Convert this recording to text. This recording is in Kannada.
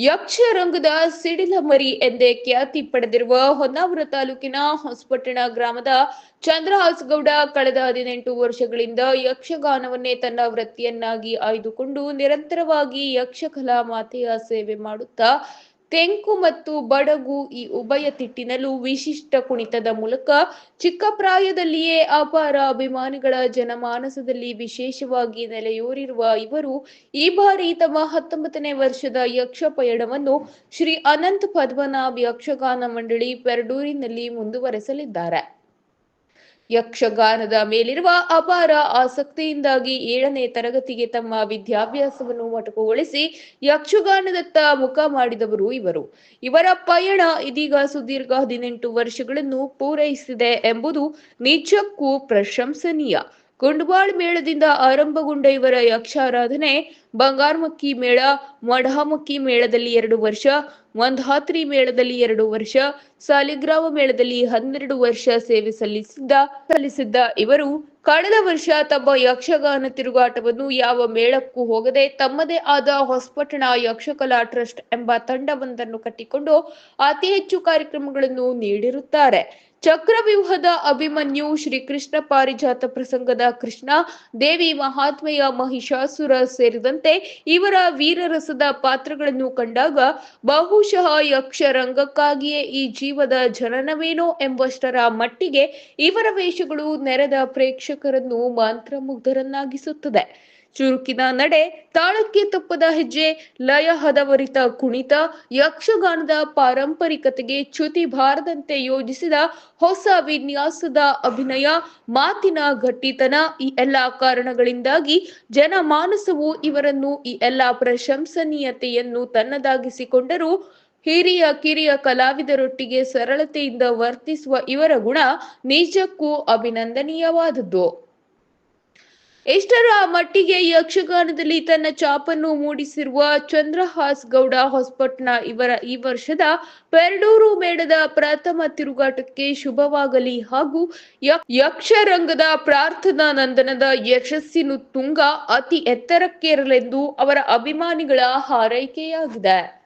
ಯಕ್ಷರಂಗದ ಸಿಡಿಲಮರಿ ಎಂದೇ ಖ್ಯಾತಿ ಪಡೆದಿರುವ ಹೊನ್ನಾವರ ತಾಲೂಕಿನ ಹೊಸಪಟ್ಟಣ ಗ್ರಾಮದ ಚಂದ್ರಹಾಸಗೌಡ ಕಳೆದ ಹದಿನೆಂಟು ವರ್ಷಗಳಿಂದ ಯಕ್ಷಗಾನವನ್ನೇ ತನ್ನ ವೃತ್ತಿಯನ್ನಾಗಿ ಆಯ್ದುಕೊಂಡು ನಿರಂತರವಾಗಿ ಯಕ್ಷಕಲಾ ಮಾತೆಯ ಸೇವೆ ಮಾಡುತ್ತಾ ತೆಂಕು ಮತ್ತು ಬಡಗು ಈ ಉಭಯ ತಿಟ್ಟಿನಲ್ಲೂ ವಿಶಿಷ್ಟ ಕುಣಿತದ ಮೂಲಕ ಚಿಕ್ಕ ಪ್ರಾಯದಲ್ಲಿಯೇ ಅಪಾರ ಅಭಿಮಾನಿಗಳ ಜನಮಾನಸದಲ್ಲಿ ವಿಶೇಷವಾಗಿ ನೆಲೆಯೂರಿರುವ ಇವರು ಈ ಬಾರಿ ತಮ್ಮ ಹತ್ತೊಂಬತ್ತನೇ ವರ್ಷದ ಯಕ್ಷ ಪಯಣವನ್ನು ಶ್ರೀ ಅನಂತ್ ಪದ್ಮನಾಭ್ ಯಕ್ಷಗಾನ ಮಂಡಳಿ ಪೆರಡೂರಿನಲ್ಲಿ ಮುಂದುವರೆಸಲಿದ್ದಾರೆ. ಯಕ್ಷಗಾನದ ಮೇಲಿರುವ ಅಪಾರ ಆಸಕ್ತಿಯಿಂದಾಗಿ ಏಳನೇ ತರಗತಿಗೆ ತಮ್ಮ ವಿದ್ಯಾಭ್ಯಾಸವನ್ನು ಮೊಟಕುಗೊಳಿಸಿ ಯಕ್ಷಗಾನದತ್ತ ಮುಖ ಮಾಡಿದವರು ಇವರು. ಇವರ ಪಯಣ ಇದೀಗ ಸುದೀರ್ಘ ಹದಿನೆಂಟು ವರ್ಷಗಳನ್ನು ಪೂರೈಸಿದೆ ಎಂಬುದು ನಿಜಕ್ಕೂ ಪ್ರಶಂಸನೀಯ. ಕುಂಡ್ವಾಳ್ ಮೇಳದಿಂದ ಆರಂಭಗೊಂಡ ಇವರ ಯಕ್ಷಾರಾಧನೆ ಬಂಗಾರಮಕ್ಕಿ ಮೇಳ ಮಢಮಕ್ಕಿ ಮೇಳದಲ್ಲಿ ಎರಡು ವರ್ಷ ಮಂಧಾತ್ರಿ ಮೇಳದಲ್ಲಿ ಎರಡು ವರ್ಷ, ಸಾಲಿಗ್ರಾಮ ಮೇಳದಲ್ಲಿ ಹನ್ನೆರಡು ವರ್ಷ ಸೇವೆ ಸಲ್ಲಿಸಿದ್ದ ಸಲ್ಲಿಸಿದ್ದ ಇವರು ಕಳೆದ ವರ್ಷ ತಮ್ಮ ಯಕ್ಷಗಾನ ತಿರುಗಾಟವನ್ನು ಯಾವ ಮೇಳಕ್ಕೂ ಹೋಗದೆ ತಮ್ಮದೇ ಆದ ಹೊಸಪಟ್ಟಣ ಯಕ್ಷಕಲಾ ಟ್ರಸ್ಟ್ ಎಂಬ ತಂಡವೊಂದನ್ನು ಕಟ್ಟಿಕೊಂಡು ಅತಿ ಹೆಚ್ಚು ಕಾರ್ಯಕ್ರಮಗಳನ್ನು ನೀಡಿರುತ್ತಾರೆ. ಚಕ್ರವ್ಯೂಹದ ಅಭಿಮನ್ಯು ಶ್ರೀ ಕೃಷ್ಣ ಪಾರಿಜಾತ ಪ್ರಸಂಗದ ಕೃಷ್ಣ, ದೇವಿ ಮಹಾತ್ಮೆಯ ಮಹಿಷಾಸುರ ಸೇರಿದಂತೆ ಇವರ ವೀರರಸದ ಪಾತ್ರಗಳನ್ನು ಕಂಡಾಗ ಬಹುಶಃ ಯಕ್ಷರಂಗಕ್ಕಾಗಿಯೇ ಈ ಜೀವದ ಜನನವೇನೋ ಎಂಬಷ್ಟರ ಮಟ್ಟಿಗೆ ಇವರ ವೇಷಗಳು ನೆರೆದ ಪ್ರೇಕ್ಷಕರನ್ನು ಮಂತ್ರಮುಗ್ಧರನ್ನಾಗಿಸುತ್ತದೆ. ಚುರುಕಿನ ನಡೆ ತಾಳಕ್ಕೆ ತಪ್ಪದ ಹೆಜ್ಜೆ, ಲಯ ಹದವರಿತ ಕುಣಿತ, ಯಕ್ಷಗಾನದ ಪಾರಂಪರಿಕತೆಗೆ ಚ್ಯುತಿ ಬಾರದಂತೆ ಯೋಜಿಸಿದ ಹೊಸ ವಿನ್ಯಾಸದ ಅಭಿನಯ, ಮಾತಿನ ಗಟ್ಟಿತನ ಈ ಎಲ್ಲಾ ಕಾರಣಗಳಿಂದಾಗಿ ಜನಮಾನಸವು ಇವರನ್ನು ಈ ಎಲ್ಲಾ ಪ್ರಶಂಸನೀಯತೆಯನ್ನು ತನ್ನದಾಗಿಸಿಕೊಂಡರೂ ಹಿರಿಯ ಕಿರಿಯ ಕಲಾವಿದರೊಟ್ಟಿಗೆ ಸರಳತೆಯಿಂದ ವರ್ತಿಸುವ ಇವರ ಗುಣ ನಿಜಕ್ಕೂ ಅಭಿನಂದನೀಯವಾದದ್ದು. ಎಷ್ಟರ ಮಟ್ಟಿಗೆ ಯಕ್ಷಗಾನದಲ್ಲಿ ತನ್ನ ಚಾಪನ್ನು ಮೂಡಿಸಿರುವ ಚಂದ್ರಹಾಸ್ ಗೌಡ ಹೊಸಪಟ್ನ ಇವರ ಈ ವರ್ಷದ ಪೆರಡೂರು ಮೇಳದ ಪ್ರಥಮ ತಿರುಗಾಟಕ್ಕೆ ಶುಭವಾಗಲಿ ಹಾಗೂ ಯಕ್ಷರಂಗದ ಪ್ರಾರ್ಥನಾ ನಂದನದ ಯಶಸ್ಸಿನ ತುಂಗ ಅತಿ ಎತ್ತರಕ್ಕೇರಲೆಂದು ಅವರ ಅಭಿಮಾನಿಗಳ ಹಾರೈಕೆಯಾಗಿದೆ.